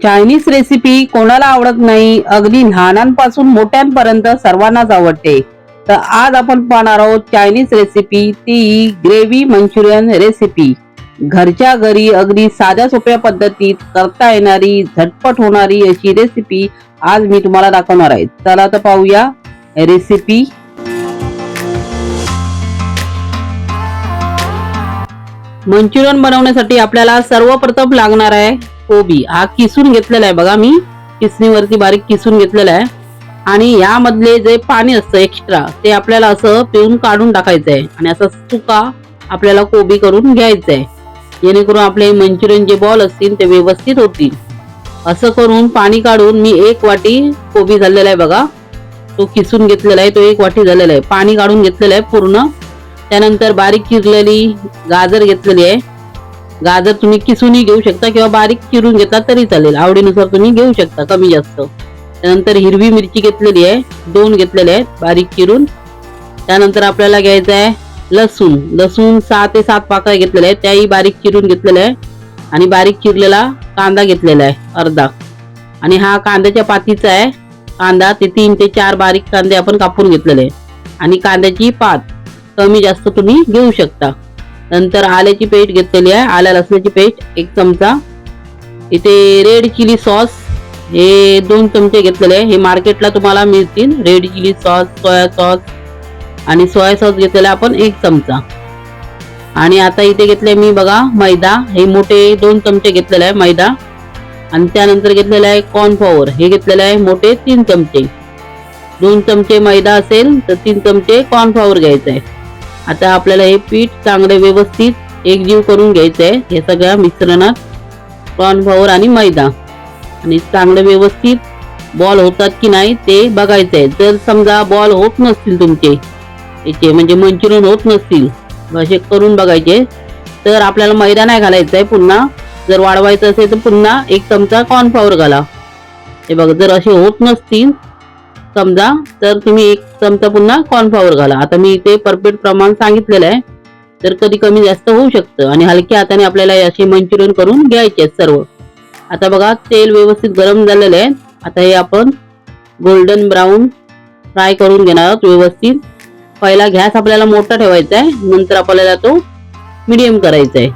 Chinese recipe कोणाला आवडत नाही अगदी लहानांपासून मोठ्यांपर्यंत सर्वांनाच आवडते. तर आज आपण पाहणार आहोत चायनीज रेसिपी ती ग्रेव्ही मंचुरियन रेसिपी घरच्या घरी अगदी साध्या सोप्या पद्धतीत करता येणारी झटपट होणारी अशी रेसिपी आज मी तुम्हाला दाखवणार आहे. चला तर पाहूया रेसिपी मंचुरियन बनवण्यासाठी आपल्याला सर्वप्रथम लागणार आहे कोबी हा किसून घेतलेला आहे. बघा मी. किसणीवरती बारीक किसून घेतलेला आहे. आणि यामधले जे पाणी असतं एक्स्ट्रा ते आपल्याला असं पिऊन काढून टाकायचं आहे आणि असं सुका आपल्याला कोबी करून घ्यायचं आहे जेणेकरून आपले मंचुरियन जे बॉल असतील ते व्यवस्थित होतील. असं करून पाणी काढून मी एक वाटी कोबी झालेला आहे बघा. तो किसून घेतलेला आहे. तो एक वाटी झालेला आहे. पाणी काढून घेतलेलं आहे पूर्ण. त्यानंतर बारीक चिरलेली गाजर घेतलेली आहे. गाजर तुम्ही किसूनही घेऊ शकता किंवा बारीक चिरून घेतला तरी चालेल. आवडीनुसार तुम्ही घेऊ शकता कमी जास्त. त्यानंतर हिरवी मिरची घेतलेली आहे दोन घेतलेले आहेत बारीक चिरून. त्यानंतर आपल्याला घ्यायचं आहे लसूण. लसूण सहा ते सात पाकळ्या घेतलेल्या आहेत त्याही बारीक चिरून घेतलेल्या आहे आणि बारीक चिरलेला कांदा घेतलेला आहे अर्धा. आणि हा कांद्याच्या पातीचा आहे. कांदा ते तीन ते चार बारीक कांदे आपण कापून घेतलेले आहे आणि कांद्याची पात कमी जास्त तुम्ही घेऊ शकता. नंतर आल्याची पेस्ट घेतलेली आहे. आल्या लसणाची पेस्ट एक चमचा. इथे रेड चिली सॉस हे दोन चमचे घेतलेले आहे. हे मार्केटला तुम्हाला मिळतील. Red chilli sauce soya sauce आणि सोया सॉस घेतलेला आपण एक चमचा. आणि आता इथे घेतले मी बघा मैदा. हे मोठे दोन चमचे घेतलेले आहे मैदा. आणि त्यानंतर घेतलेलं आहे कॉर्नफ्लॉवर हे घेतलेलं आहे मोठे तीन चमचे. दोन चमचे मैदा असेल तर तीन चमचे कॉर्नफ्लॉवर घ्यायचं आहे. आता आपल्याला हे पीठ चांगले व्यवस्थित एकजीव करून घ्यायचं आहे हे सगळ्या मिश्रणात कॉर्नफ्लॉवर आणि मैदा. आणि चांगलं व्यवस्थित बॉल होतात की नाही ते बघायचं आहे जर समजा बॉल होत नसतील तुमचे याचे म्हणजे मंचुरियन होत नसतील असे करून बघायचे तर आपल्याला मैदा नाही घालायचा आहे पुन्हा. जर वाढवायचं असेल तर पुन्हा एक चमचा कॉर्नफ्लॉवर घाला. हे बघा जर असे होत नसतील समजा तर तुम्ही एक चमचा पुन्हा कॉर्नफ्लॉवर घाला. आता मी इथे परफेक्ट प्रमाण सांगितलेलं आहे. तर कधी कमी जास्त होऊ शकतं. आणि हलक्या हाताने आपल्याला असे मंचुरियन करून घ्यायचे आहेत सर्व. आता बघा तेल व्यवस्थित गरम झालेलं आहे. आता हे आपण गोल्डन ब्राऊन फ्राय करून घेणार आहोत व्यवस्थित. पहिला गॅस आपल्याला मोठा ठेवायचा आहे. नंतर आपल्याला तो मिडियम करायचा आहे.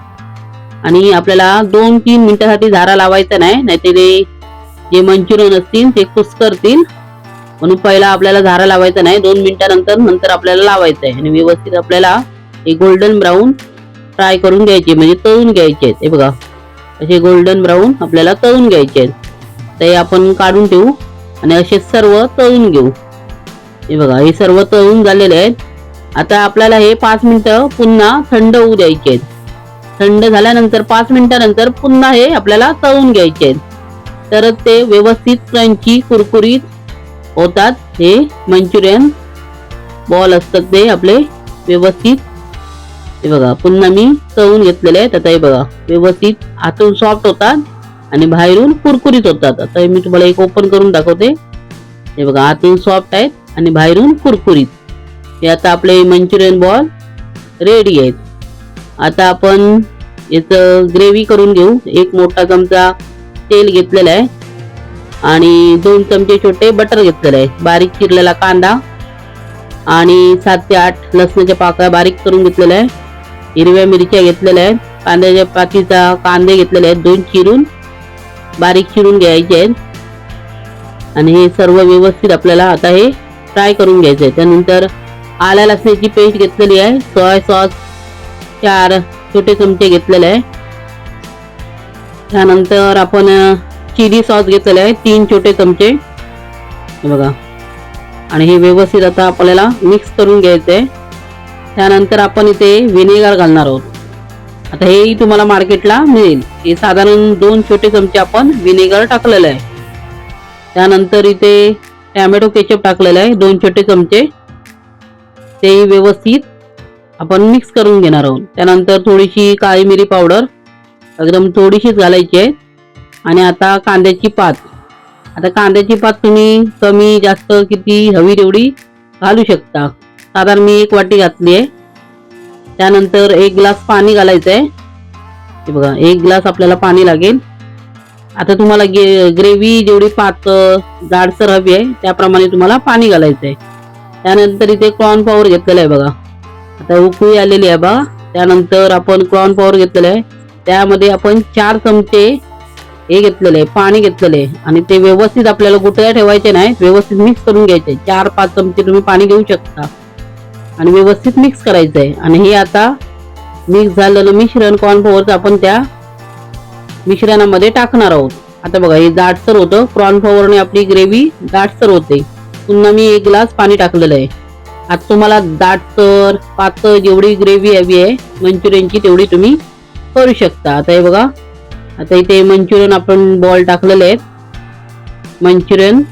आणि आपल्याला दोन तीन मिनिटासाठी झारा लावायचा नाही. नाहीतर ते जे मंचुरियन असतील ते कुस्करतील. म्हणून पहिला आपल्याला झारा लावायचा नाही. दोन मिनिटानंतर नंतर आपल्याला लावायचं आहे. आणि व्यवस्थित आपल्याला हे गोल्डन ब्राऊन फ्राय करून घ्यायचे. म्हणजे तळून घ्यायचे आहेत. हे बघा. असे गोल्डन ब्राऊन आपल्याला तळून घ्यायचे आहेत. ते आपण काढून ठेवू. आणि असे सर्व तळून घेऊ. हे बघा. हे सर्व तळून झालेले आहेत. आता आपल्याला हे पाच मिनटं पुन्हा थंड होऊ द्यायचे आहेत. थंड झाल्यानंतर पाच मिनिटानंतर पुन्हा हे आपल्याला तळून घ्यायचे आहेत. तर ते व्यवस्थित क्रंची कुरकुरीत होतात. हे मंचुरियन बॉल असतात ते आपले. व्यवस्थित. हे बघा पुन्हा मी तळून घेतलेले आहेत आता हे बघा व्यवस्थित. आतून सॉफ्ट होतात आणि बाहेरून कुरकुरीत होतात. आता मी तुम्हाला एक ओपन करून दाखवते. हे बघा आतून सॉफ्ट आहेत आणि बाहेरून कुरकुरीत. हे आता आपले मंचुरियन बॉल रेडी आहेत. आता आपण याचं ग्रेव्ही करून घेऊ. एक मोठा चमचा तेल घेतलेला आहे. आणि दोन चमचे छोटे बटर घेतलेले आहे. बारीक चिरलेला कांदा आणि सात ते आठ लसणाच्या पाकळ्या बारीक करून घेतलेल्या आहे. हिरव्या मिरच्या घेतलेल्या आहेत. कांद्याच्या पातीचा कांदे घेतलेले आहेत. दोन चिरून बारीक चिरून घ्यायचे आहेत. आणि हे सर्व व्यवस्थित आपल्याला आता हे फ्राय करून घ्यायचं आहे त्यानंतर आल्या लसण्याची पेस्ट घेतलेली आहे. सोया सॉस चार छोटे चमचे घेतलेले आहे. त्यानंतर आपण चिली सॉस घेतलेला आहे तीन छोटे चमचे. बघा. आणि हे व्यवस्थित आता आपल्याला मिक्स करून घ्यायचं आहे. त्यानंतर आपण इथे व्हिनेगर घालणार आहोत. आता हेही तुम्हाला मार्केटला मिळेल. हे साधारण दोन छोटे चमचे आपण व्हिनेगर टाकलेलं आहे. त्यानंतर इथे टॅमॅटो केचप टाकलेलं आहे दोन छोटे चमचे. तेही व्यवस्थित आपण मिक्स करून घेणार आहोत. त्यानंतर थोडीशी काळी मिरी पावडर. एकदम थोडीशीच घालायची आहे. आणि आता कांद्याची पात. आता कांद्याची पात तुम्ही कमी जास्त किती हवी तेवढी घालू शकता. साधारण मी एक वाटी घातली आहे. त्यानंतर एक ग्लास पाणी घालायचं आहे हे बघा एक ग्लास आपल्याला पाणी लागेल. आता तुम्हाला ग्रेव्ही जेवढी पात जाडसर हवी आहे त्याप्रमाणे तुम्हाला पाणी घालायचं आहे त्यानंतर इथे कॉर्न पॉवर घेतलेला आहे बघा. आता उकळी आलेली आहे बघा त्यानंतर आपण कॉर्न पॉवर घेतलेलं आहे. त्यामध्ये आपण चार चमचे हे घेतलेले आहे पाणी घेतलेले. आहे आणि ते व्यवस्थित आपल्याला गुटळ्या ठेवायचे नाही व्यवस्थित मिक्स करून घ्यायचे. चार पाच चमचे तुम्ही पाणी घेऊ शकता. आणि व्यवस्थित मिक्स करायचं आहे आणि हे आता मिक्स झालेलं मिश्रण कॉर्नफ्लोअरचं आपण त्या मिश्रणामध्ये टाकणार आहोत. आता बघा हे दाटसर होतं. कॉर्नफ्लोअरने आपली ग्रेव्ही दाटसर होते. पुन्हा मी एक ग्लास पाणी टाकलेलं आहे. आता तुम्हाला दाटसर पातळ जेवढी ग्रेव्ही हवी आहे मंचुरियनची तेवढी तुम्ही करू शकता. आता हे बघा आता इथे मंचुरियन आपण बॉल टाकलेले आहेत. मंचुरियन.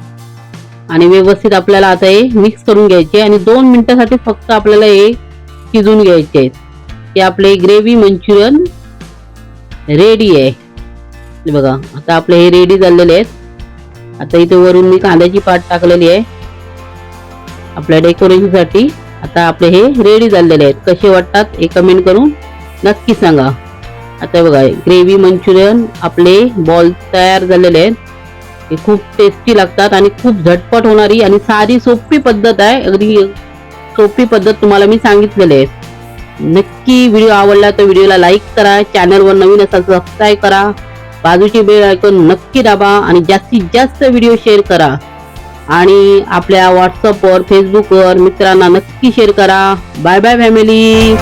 आणि व्यवस्थित आपल्याला आता हे मिक्स करून घ्यायचे आणि दोन मिनिटासाठी फक्त आपल्याला हे शिजून घ्यायचे आहेत. ते आपले ग्रेव्ही मंचुरियन रेडी आहे. बघा आता आपले हे रेडी झालेले आहेत. आता इथे वरून मी कांद्याची पाट टाकलेली आहे. आपल्या डेकोरेशनसाठी आता आपले हे रेडी झालेले आहेत. कसे वाटतात हे कमेंट करून नक्की सांगा. आता बघा ग्रेव्ही मंचुरियन आपले बॉल तयार झालेले आहेत. हे खूप टेस्टी लागतात आणि खूप झटपट होणारी आणि साधी सोपी पद्धत आहे. अगदी सोपी पद्धत तुम्हाला मी सांगितलेली आहे. नक्की व्हिडिओ आवडला तर व्हिडिओला लाईक करा चॅनलवर नवीन असाल सबस्क्राईब करा. बाजूची बेल ऐकून नक्की दाबा आणि जास्तीत जास्त व्हिडिओ शेअर करा. आणि आपल्या व्हॉट्सअपवर फेसबुकवर मित्रांना नक्की शेअर करा. Bye bye family